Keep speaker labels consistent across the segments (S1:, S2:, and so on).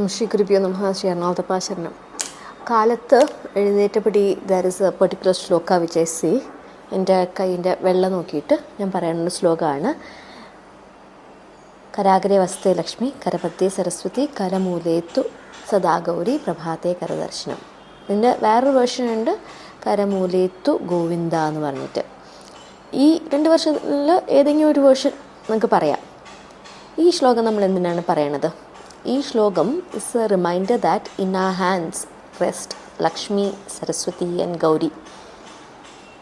S1: ഗുരുഭ്യോ നമ ശ്രീ എറണാകുളത്തപ്പാശരണം കാലത്ത് എഴുന്നേറ്റപ്പടി there is a particular shloka which I see. എന്റെ കൈയിന്റെ വെള്ളം നോക്കിയിട്ട് ഞാൻ പറയുന്ന ശ്ലോകമാണ് കരാഗ്രേ വസ്തേ ലക്ഷ്മി കരപത്യേ സരസ്വതി കരമൂലേത്തു സദാഗൗരി പ്രഭാതേ കരദർശനം. ഇതിന്റെ വേറൊരു വേർഷനുണ്ട് കരമൂലേത്തു ഗോവിന്ദ എന്ന് പറഞ്ഞിട്ട്. ഈ രണ്ട് വർഷത്തിൽ ഏതെങ്കിലും ഒരു വേർഷൻ നമുക്ക് പറയാം. ഈ ശ്ലോകം നമ്മൾ എന്തിനാണ് പറയണത്? ഈ ശ്ലോകം is a reminder that in our hands rest Lakshmi Saraswati and Gauri.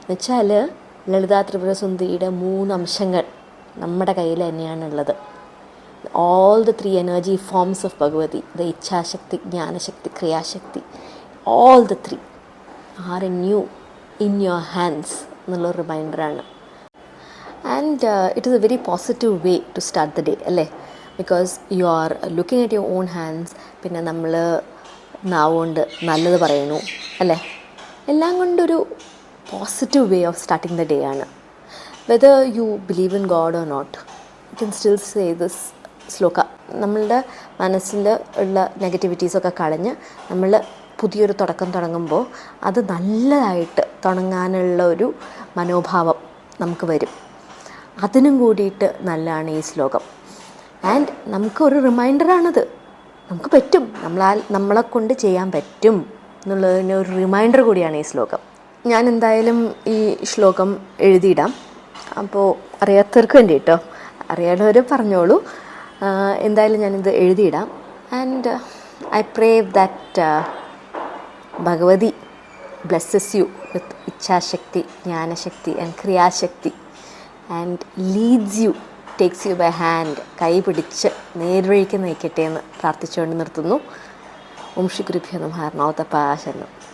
S1: എന്നുവെച്ചാൽ ലളിതാ ത്രിപുര സുന്ദരിയുടെ മൂന്ന് അംശങ്ങൾ നമ്മുടെ കയ്യിൽ തന്നെയാണുള്ളത്. All the three energy forms of Bhagavati the ichchhashakti jnanashakti kriyashakti all the three are a new in your hands എന്നുള്ള റിമൈൻഡറാണ് and it is a very positive way to start the day അല്ലേ? Because you are looking at your own hands പിന്നെ നമ്മൾ നാവുകൊണ്ട് നല്ലത് പറയണു അല്ലേ? എല്ലാം കൊണ്ടൊരു positive way of starting the day ആണ്. Whether you believe in God or not you can still say this shloka. നമ്മളുടെ മനസ്സിൽ ഉള്ള നെഗറ്റിവിറ്റീസൊക്കെ കളഞ്ഞ് നമ്മൾ പുതിയൊരു തുടക്കം തുടങ്ങുമ്പോൾ അത് നല്ലതായിട്ട് തുടങ്ങാനുള്ള ഒരു മനോഭാവം നമുക്ക് വരും. അതിനും കൂടിയിട്ട് നല്ലതാണ് ഈ ശ്ലോകം. ആൻഡ് നമുക്കൊരു റിമൈൻഡറാണത് നമുക്ക് പറ്റും. നമ്മളാൽ നമ്മളെ കൊണ്ട് ചെയ്യാൻ പറ്റും എന്നുള്ളതിന് ഒരു റിമൈൻഡർ കൂടിയാണ് ഈ ശ്ലോകം. ഞാൻ എന്തായാലും ഈ ശ്ലോകം എഴുതിയിടാം. അപ്പോൾ അറിയാത്തവർക്ക് വേണ്ടി കേട്ടോ അറിയാവുന്നവർ പറഞ്ഞോളൂ എന്തായാലും ഞാനിത് എഴുതിയിടാം. And I pray that Bhagavati blesses you with ichchhashakti jnanashakti and kriyashakti and leads you takes you by hand കൈ പിടിച്ച് നേർവഴിക്ക് നയിക്കട്ടെ എന്ന് പ്രാർത്ഥിച്ചുകൊണ്ട് നിർത്തുന്നു. ഓം ശ്രീ ഗുരുഭ്യോ നമ.